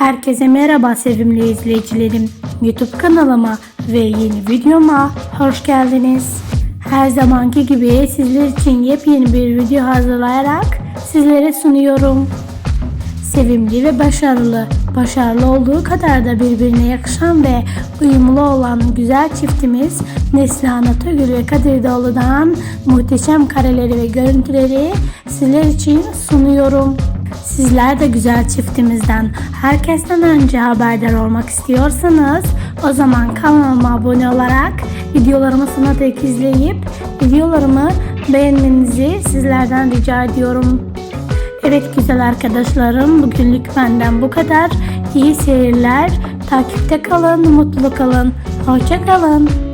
Herkese merhaba sevimli izleyicilerim. YouTube kanalıma ve yeni videoma hoş geldiniz. Her zamanki gibi sizler için yepyeni bir video hazırlayarak sizlere sunuyorum. Sevimli ve başarılı, başarılı olduğu kadar da birbirine yakışan ve uyumlu olan güzel çiftimiz Neslihan Atagül ve Kadir Doğulu'dan muhteşem kareleri ve görüntüleri sizler için sunuyorum. Sizler de güzel çiftimizden herkesten önce haberdar olmak istiyorsanız o zaman kanalıma abone olarak videolarımı sona dek izleyip videolarımı beğenmenizi sizlerden rica ediyorum. Evet güzel arkadaşlarım bugünlük benden bu kadar. İyi seyirler. Takipte kalın, mutlu kalın. Hoşça kalın.